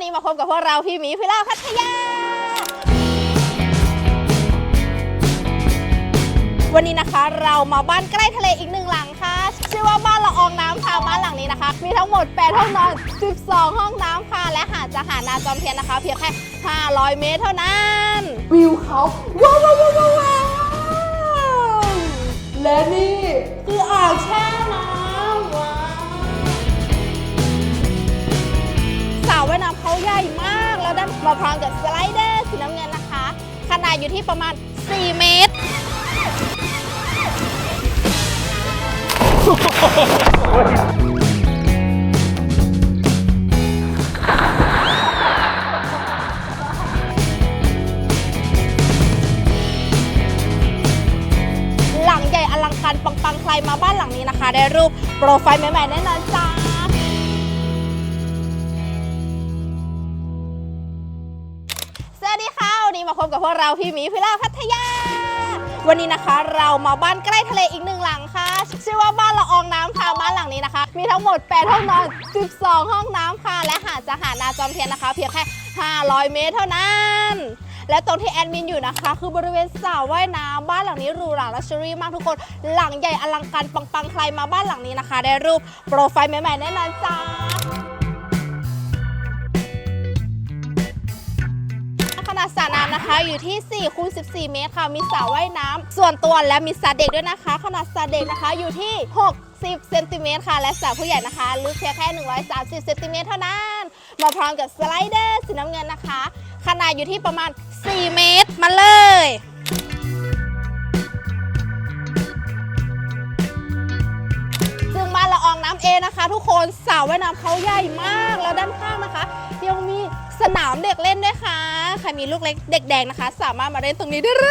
วันนี้มาพบกับพวกเราพี่หมีพิล่าพัทยา วันนี้นะคะเรามาบ้านใกล้ทะเลอีกหนึ่งหลังค่ะ ชื่อว่าบ้านละอองน้ำค่ะบ้านหลังนี้นะคะ มีทั้งหมด 8 ห้องนอน 12 ห้องน้ำค่ะ และหาดจะหาดนาจอมเทียนนะคะ เพียงแค่ 500 เมตรเท่านั้น วิวเขาว้าวว้าวว้าวว้าวว้าวและนี่คืออ่างแช่น้ำ ใหญ่มาก แล้วด้านมาพร้อมกับสไลเดอร์สีน้ำเงินนะคะ ขนาดอยู่ที่ประมาณ 4 เมตร หลังใหญ่อลังการปังๆ ใครมาบ้านหลังนี้นะคะ ได้รูปโปรไฟล์ใหม่ๆ แน่นอนจ้า นี้มาพบกับพวกเราพี่หมีพิล่าพัทยา วันนี้นะคะ เรามาบ้านใกล้ทะเลอีกหนึ่งหลังค่ะ ชื่อว่าบ้านละอองน้ำค่ะบ้านหลังนี้นะคะ มีทั้งหมด 8 ห้องนอน 12 ห้องน้ำค่ะ และหาดจะหาดนาจอมเทียนนะคะ เพียงแค่ 500 เมตรเท่านั้นและตรงที่แอดมินอยู่นะคะ คือบริเวณสระว่ายน้ำบ้านหลังนี้หรูหราลักชัวรี่มากทุกคน หลังใหญ่อลังการปังๆใครมาบ้านหลังนี้นะคะ ได้รูปโปรไฟล์ใหม่ๆแน่นอนจ้า ระน้ำนะคะ อยู่ที่4คูณ14 เมตรค่ะ มีสระว่ายน้ำส่วนตัวและมีสระเด็กด้วยนะคะ ขนาดสระเด็กนะคะอยู่ที่ 60เซนติเมตรค่ะ และสระผู้ใหญ่นะคะลึกเพียงแค่ 130เซนติเมตรเท่านั้น มาพร้อมกับสไลเดอร์สีน้ำเงินนะคะ ขนาดอยู่ที่ประมาณ 4 เมตรมาเลยซึ่งบ้านละอองน้ำเอนะคะ ทุกคนสระว่ายน้ำเขาใหญ่มากแล้วด้านข้างนะคะ ยังมี สนามเด็กเล่นด้วยค่ะ ใครมีลูกเล็กเด็กแดงนะคะ สามารถมาเล่นตรงนี้ได้เล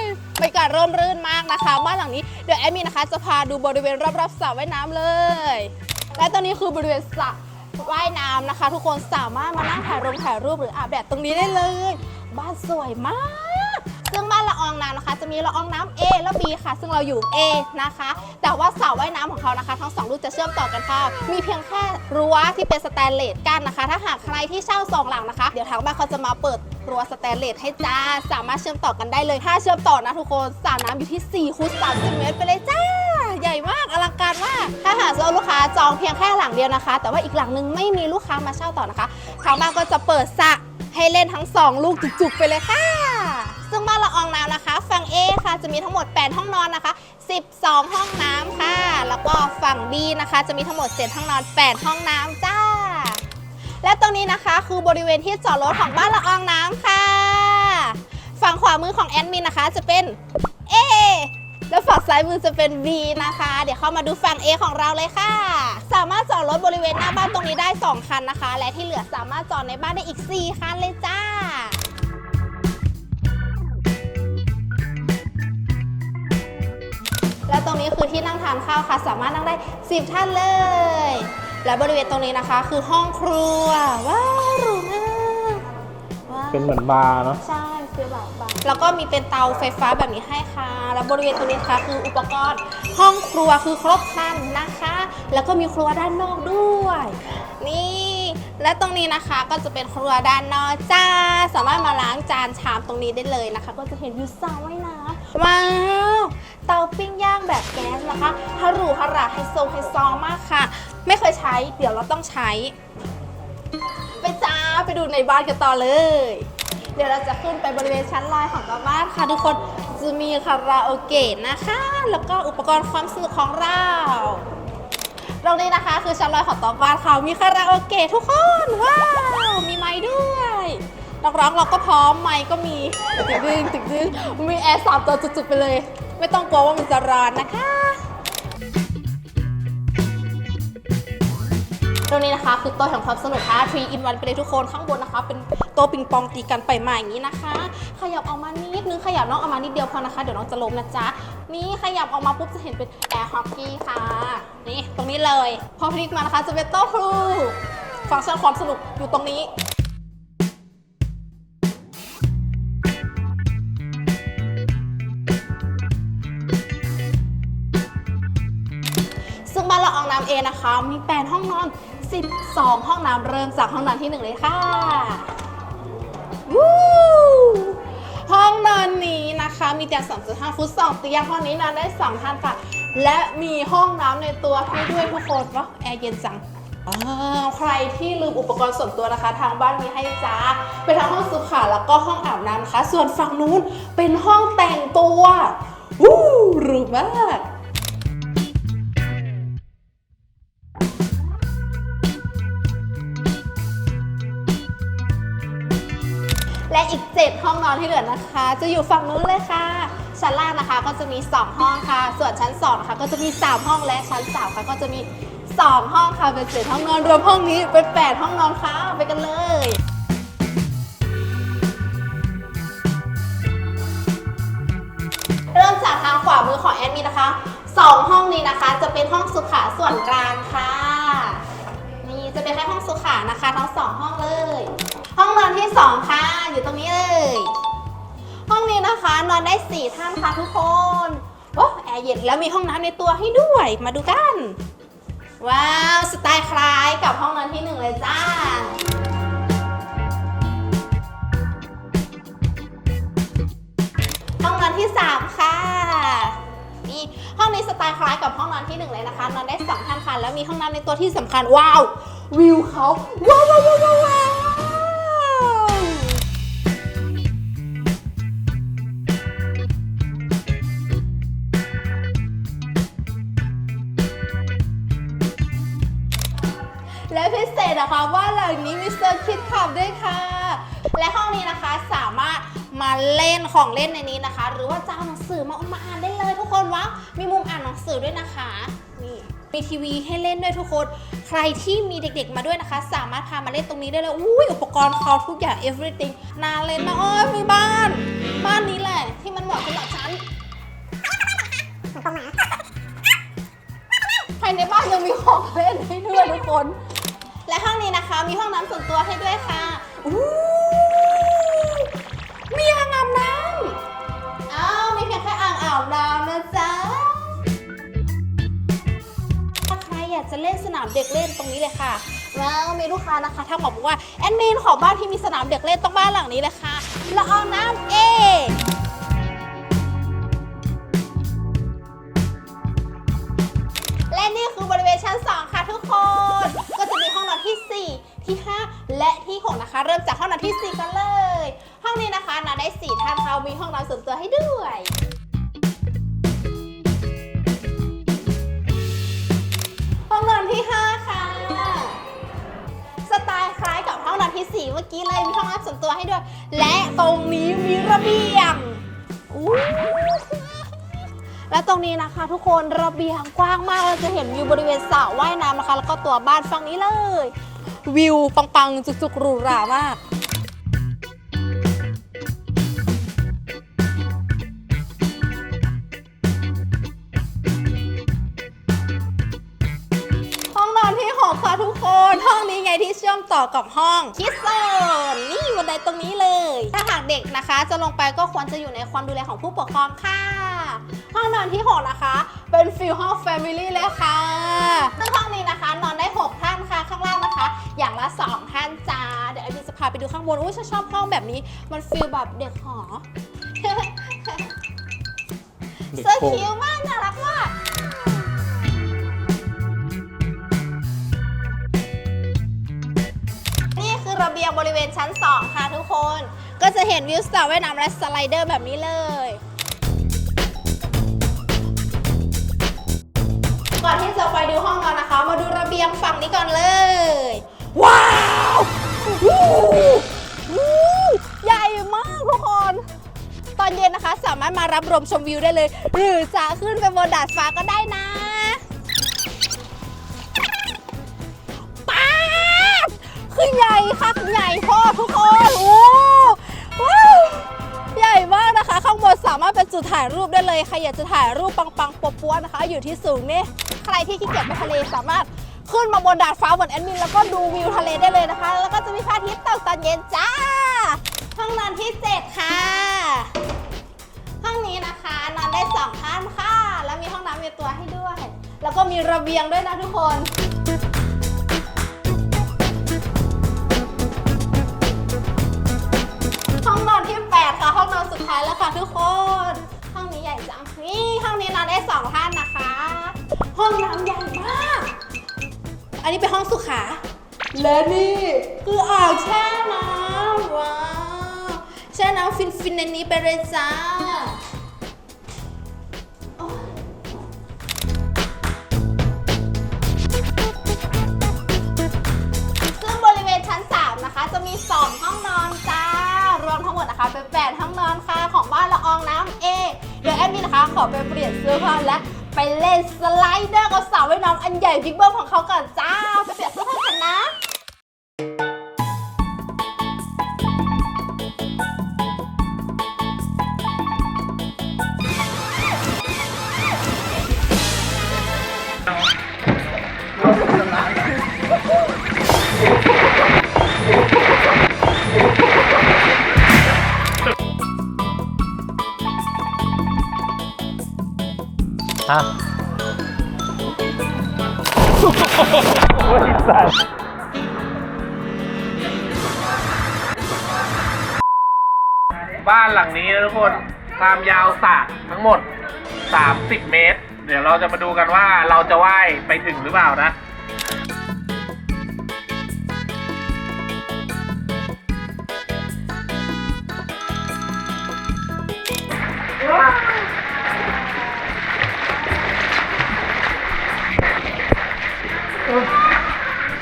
ยบรรยากาศร่มรื่นมากนะคะ บ้านหลังนี้เดี๋ยวแอดมินนะคะ จะพาดูบริเวณรอบๆสระว่ายน้ำเลย และตรงนี้คือบริเวณสระว่ายน้ำนะคะ ทุกคนสามารถมานั่งถ่ายรูปถ่ายรูปหรืออาบแดดตรงนี้ได้เลย บ้านสวยมาก จะมีละอองน้ำ A และ B ค่ะ ซึ่งเราอยู่ A นะคะ แต่ว่าเสระว่ายน้ำของเขานะคะ ทั้งสองลูกจะเชื่อมต่อกันค่ะมีเพียงแค่รั้วที่เป็นสแตนเลสกั้นนะคะ ถ้าหากใครที่เช่าสองหลังนะคะ เดี๋ยวทางบ้านเขาจะมาเปิดรั้วสแตนเลสให้จ้า สามารถเชื่อมต่อกันได้เลย ถ้าเชื่อมต่อนะทุกคนสระน้ำอยู่ที่4คูณ30เมตรไปเลยจ้า ใหญ่มากอลังการมาก ถ้าหากว่าลูกค้าจองเพียงแค่หลังเดียวนะคะ แต่ว่าอีกหลังนึงไม่มีลูกค้ามาเช่าต่อนะคะทางบ้านก็จะเปิดสระให้เล่นทั้งสองลูกจุกๆไปเลยค่ะ ซึ่งบ้านละอองน้ำนะคะ A ค่ะ จะมีทั้งหมด 8 ห้องนอนนะคะ 12 ห้องน้ำค่ะ แล้วก็ฝั่ง B นะคะ จะมีทั้งหมด 7 ห้องนอน 8 ห้องน้ำจ้า และตรงนี้นะคะคือบริเวณที่จอดรถของบ้านละอองน้ำค่ะ ฝั่งขวามือของแอดมินนะคะ จะเป็น A แล้วฝั่งซ้ายมือจะเป็น B นะคะ เดี๋ยวเข้ามาดูฝั่ง A ของเราเลยค่ะ สามารถจอดรถบริเวณหน้าบ้านตรงนี้ได้ 2 คันนะคะ และที่เหลือสามารถจอดในบ้านได้อีก 4 คันเลยจ้า และตรงนี้คือที่นั่งทานข้าวค่ะ สามารถนั่งได้ 10 ท่านเลย และบริเวณตรงนี้นะคะ คือห้องครัว ว้าวหรูมากว้าวเป็นเหมือนบาร์เนาะใช่คือแบบบางแล้วก็มีเป็นเตาไฟฟ้าแบบนี้ให้ค่ะ แล้วบริเวณตรงนี้นะคะคืออุปกรณ์ ห้องครัวคือครบครันนะคะ แล้วก็มีครัวด้านนอกด้วย นี่และตรงนี้นะคะก็จะเป็นครัวด้านนอกจ้า สามารถมาล้างจานชามตรงนี้ได้เลยนะคะ ก็จะเห็นวิวสระว่ายน้ำว้าว เตาปิ้งย่างแบบแก๊สนะคะฮารูฮาราไฮโซไฮซองมากค่ะ ไม่เคยใช้ เดี๋ยวเราต้องใช้ ไปจ้าไปดูในบ้านกันต่อเลย เดี๋ยวเราจะขึ้นไปบริเวณชั้นลอยของตัวบ้านค่ะ ทุกคนจะมีคาราโอเกะนะคะ แล้วก็อุปกรณ์ความสนุกของเราตรงนี้นะคะคือชั้นลอยของตัวบ้านเขามีคาราโอเกะทุกคน ว้าว มีไม้ด้วยนักร้องเราก็พร้อมไม้ก็มีตึกดึงตึกดึงมีแอร์สามตัวจุดๆไปเลย ไม่ต้องกลัวว่ามันจะร้อนนะคะ ตรงนี้นะคะคือโต๊ะแห่งความสนุกค่ะ3 in 1ไปเลยทุกคนข้างบนนะคะ เป็นโต๊ะปิงปองตีกันไปมาอย่างนี้นะคะ ขยับออกมานิดนึงขยับน้องออกมานิดเดียวพอนะคะ เดี๋ยวน้องจะล้มนะจ๊ะ นี่ขยับออกมาปุ๊บจะเห็นเป็นแอร์ฮอกกี้ค่ะ นี่ตรงนี้เลย พอพลิกมานะคะจะเป็นโต๊ะครูฟังก์ชันความสนุกอยู่ตรงนี้ เอนะคะ มี8ห้องนอน 12 ห้องน้ำเริ่มจากห้องนอนที่หนึ่งเลยค่ะวู้ห้องนอนนี้นะคะ มีเตียง2.5ฟุต2เตียงห้องนี้นอนได้ 2 ท่านค่ะ และมีห้องน้ำในตัวให้ด้วยทุกคนว้าแอร์เย็นจังใครที่ลืมอุปกรณ์ส่วนตัวนะคะ ทางบ้านมีให้จ้าเป็นทั้งห้องสุขาแล้วก็ห้องอาบน้ำนะคะ ส่วนฝั่งนู้นเป็นห้องแต่งตัววู้หรูมาก และอีก 7 ห้องนอนที่เหลือนะคะ จะอยู่ฝั่งนู้นเลยค่ะ ชั้นล่างนะคะก็จะมี 2 ห้องค่ะ ส่วนชั้น2นะคะก็จะมี 3 ห้องและชั้น3ค่ะก็จะมี 2 ห้องค่ะเป็น7ห้องนอนรวมห้องนี้เป็น 8 ห้องนอนค่ะไปกันเลยเริ่มจากทางขวามือของแอดมินนะคะ2ห้องนี้นะคะจะเป็นห้องสุขาส่วนกลางค่ะ นี่จะเป็นแค่ห้องสุขานะคะ ทั้งสองห้องเลย ห้องนอนที่สองค่ะ อยู่ตรงนี้เลย ห้องนี้นะคะนอนได้สี่ท่านค่ะทุกคนโอ้แอร์เย็นแล้วมีห้องน้ำในตัวให้ด้วย มาดูกัน ว้าว สไตล์คล้ายกับห้องนอนที่หนึ่งเลยจ้าห้องนอนที่3ค่ะนี่ห้องนี้สไตล์คล้ายกับห้องนอนที่1เลยนะคะนอนได้2ท่านค่ะแล้วมีห้องน้ำในตัวที่สำคัญว้าววิวเขาว้าวว้าวว้าว ษนะคะว่าหลังนี้มีเซอร์คิตขับด้วยค่ะ และห้องนี้นะคะสามารถมาเล่นของเล่นในนี้นะคะ หรือว่าจะเอาหนังสือมามาอ่านได้เลยทุกคนว้าวมีมุมอ่านหนังสือด้วยนะคะนี่มีทีวีให้เล่นด้วยทุกคน ใครที่มีเด็กๆมาด้วยนะคะ สามารถพามาเล่นตรงนี้ได้เลยอุ้ยอุปกรณ์เขาทุกอย่าง everything น่าเล่นมากโอ้ยมีบ้าน บ้านนี้แหละ ที่มันเหมาะสำหรับฉันภายในบ้านยังมีของเล่นให้ด้วยทุกคน และห้องนี้นะคะมีห้องน้ำส่วนตัวให้ด้วยค่ะอู้มีอ่างอาบน้ำอ้าวมีเพียงแค่อ่างอาบน้ำนะจ๊ะถ้าใครอยากจะเล่นสนามเด็กเล่นตรงนี้เลยค่ะแล้วมีลูกค้านะคะถ้าบอกว่าแอดมินขอบ้านที่มีสนามเด็กเล่นต้องบ้านหลังนี้เลยค่ะละอองน้ำเอและนี่คือบริเวณชั้น 2 ค่ะทุกคน ที่ 4 ที่ 5 และที่ 6 นะคะ เริ่มจากห้องนอนที่ 4 กันเลย ห้องนี้นะคะนอนได้ 4ท่านค่ะมีห้องนอนส่วนตัวให้ด้วยห้องนอนที่ 5 ค่ะ สไตล์คล้ายกับห้องนอนที่ 4 เมื่อกี้เลยมีห้องน้ำส่วนตัวให้ด้วย และตรงนี้มีระเบียงอู้ และตรงนี้นะคะ ทุกคนระเบียงกว้างมากเราจะเห็นวิวบริเวณสระว่ายน้ำนะคะ แล้วก็ตัวบ้านฝั่งนี้เลย วิวปังๆจุกๆหรูหรามาก ที่หกค่ะทุกคนห้องนี้ไงที่เชื่อมต่อกับห้องคิดโซนนี่บันไดตรงนี้เลย ถ้าหากเด็กนะคะ จะลงไปก็ควรจะอยู่ในความดูแลของผู้ปกครองค่ะ ห้องนอนที่หกนะคะ เป็นฟิลห้องแฟมิลี่เลยค่ะซึ่งห้องนี้นะคะ นอนได้ 6 ท่านค่ะข้างล่างนะคะ อย่างละ 2 ท่านจ้าเดี๋ยวไอพีจะพาไปดูข้างบนอุ้ยฉันชอบห้องแบบนี้ มันฟิลแบบเด็กหอเด็กเสื้อโคงคิ้วมากน่ารักมาก ยงบริเวณชั้น 2 ค่ะทุกคน ก็จะเห็นวิวสระว่ายน้ำและสไลเดอร์แบบนี้เลย ก่อนที่จะไปดูห้องนอนนะคะ มาดูระเบียงฝั่งนี้ก่อนเลย ว้าววู้วู้ใหญ่มากทุกคน ตอนเย็นนะคะสามารถมารับลมชมวิวได้เลย หรือจะขึ้นไปบนดาดฟ้าก็ได้นะ คือใหญ่ค่ะใหญ่พ่อทุกคนโอ้ว้าวใหญ่มากนะคะ ข้างบนสามารถเป็นจุดถ่ายรูปได้เลยใครอยากจะถ่ายรูปปังๆปัวๆนะคะ อยู่ที่สูงนี่ใครที่ขี้เกียจไปทะเลสามารถขึ้นมาบนดาดฟ้าบนแอดมินแล้วก็ดูวิวทะเลได้เลยนะคะ แล้วก็จะมีพระอาทิตย์ตกตอนเย็นจ้า ห้องนอนที่ 7 ค่ะ ห้องนี้นะคะนอนได้สองท่านค่ะ แล้วมีห้องน้ำในตัวให้ด้วย แล้วก็มีระเบียงด้วยนะทุกคน สุดท้ายแล้วค่ะทุกคน ห้องนี้ใหญ่จัง นี่ห้องนี้นอนได้สองท่านนะคะ ห้องน้ำใหญ่มาก อันนี้เป็นห้องสุขา และนี่คืออ่างแช่น้ำว้าว แช่น้ำฟินๆในนี้ไปเลยจ้า ขอไปเปลี่ยนเสื้อผ้าและไปเล่นสไลเดอร์กับสาวว่ายน้ำอันใหญ่บิ๊กเบิ้มของเขาก่อนจ้า บ้านหลังนี้นะทุกคนความยาวสระทั้งหมด 30 เมตร เดี๋ยวเราจะมาดูกันว่าเราจะว่ายไปถึงหรือเปล่านะ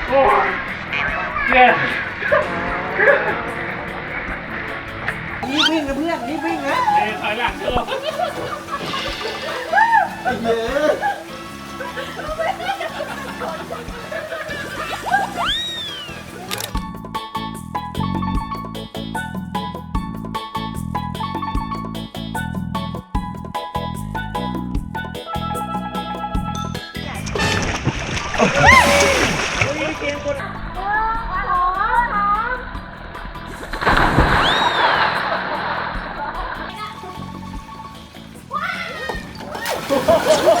โอ้ยเนี่ย รีบวิ่งนะเพื่อนรีบวิ่งนะเอ้ยถอยหลังเถอะเย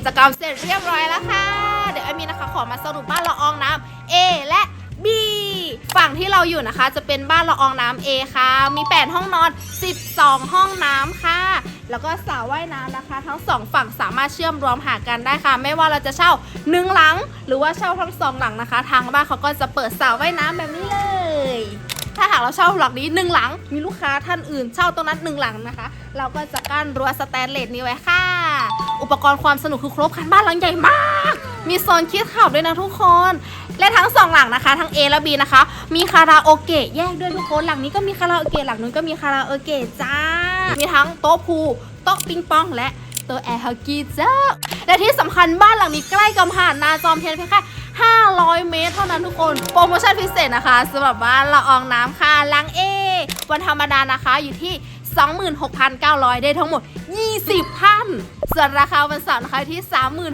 กิจกรรมเสร็จเรียบร้อยแล้วค่ะ เดี๋ยวแอมินะคะขอมาสรุปบ้านละอองน้ำ A และ B ฝั่งที่เราอยู่นะคะ จะเป็นบ้านละอองน้ำ A ค่ะ มี 8 ห้องนอน 12 ห้องน้ำค่ะ แล้วก็สระว่ายน้ำนะคะ ทั้งสองฝั่งสามารถเชื่อมรวมหากันได้ค่ะ ไม่ว่าเราจะเช่าหนึ่งหลัง หรือว่าเช่าทั้งสองหลังนะคะ ทางบ้านเขาก็จะเปิดสระว่ายน้ำแบบนี้เลย ถ้าหากเราเช่าหลังนี้หนึ่งหลัง มีลูกค้าท่านอื่นเช่าตรงนั้นหนึ่งหลังนะคะ เราก็จะกั้นรั้วสแตนเลสนี้ไว้ค่ะ อุปกรณ์ความสนุกคือครบครันบ้านหลังใหญ่มาก มีโซนคิดขับด้วยนะทุกคน และทั้งสองหลังนะคะ ทั้ง A และ B นะคะ มีคาราโอเกะแยกด้วยทุกคนหลังนี้ก็มีคาราโอเกะหลังนู้นก็มีคาราโอเกะจ้า มีทั้งโต๊ะพูโต๊ะปิงปองและโต๊ะแอร์ฮอกกี้จ้าและที่สำคัญบ้านหลังนี้ใกล้กับหาดนาจอมเทียนเพียงแค่ 500 เมตรเท่านั้นทุกคน โปรโมชั่นพิเศษนะคะสำหรับบ้านละอองน้ำค่ะหลัง A วันธรรมดานะคะอยู่ที่ 26,900 ได้ทั้งหมด 20ท่านส่วนราคาวันเสาร์นะคะที่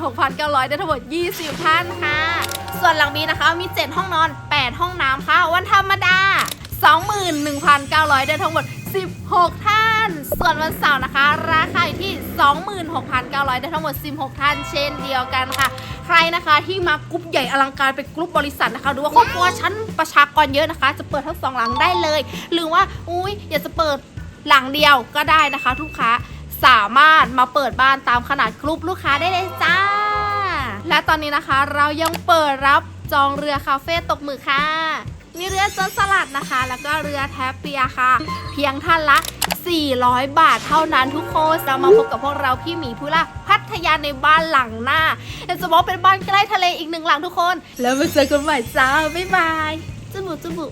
36,900 ได้ทั้งหมด 20ท่านค่ะ ส่วนหลังบีนะคะมี 7 ห้องนอน 8 ห้องน้ำค่ะ วันธรรมดา 21,900 ได้ทั้งหมด 16 ท่าน ส่วนวันเสาร์นะคะ ราคาอยู่ที่ 26,900 ได้ทั้งหมด 16 ท่านเช่นเดียวกันค่ะ ใครนะคะที่มากรุ๊ปใหญ่อลังการเป็นกรุ๊ปบริษัทนะคะ หรือว่าครอบครัวชั้นประชากรเยอะนะคะ จะเปิดทั้งสองหลังได้เลย หรือว่าอุ้ยอยากจะเปิดหลังเดียวก็ได้นะคะลูกค้าสามารถมาเปิดบ้านตามขนาดกรุ๊ปลูกค้าได้เลยจ้า และตอนนี้นะคะเรายังเปิดรับจองเรือคาเฟ่ตกหมึกค่ะ มีเรือจนสลัดนะคะ แล้วก็เรือแทบเปียค่ะ เพียงท่านละ 400 บาทเท่านั้นทุกคนเรามาพบกับพวกเราพี่หมีผู้ล่าพัทยาในบ้านหลังหน้าจะบอกเป็นบ้านใกล้ทะเลอีกหนึ่งหลังทุกคน แล้วมาเจอกันใหม่จ้าบ๊ายบายจุบุจุบุ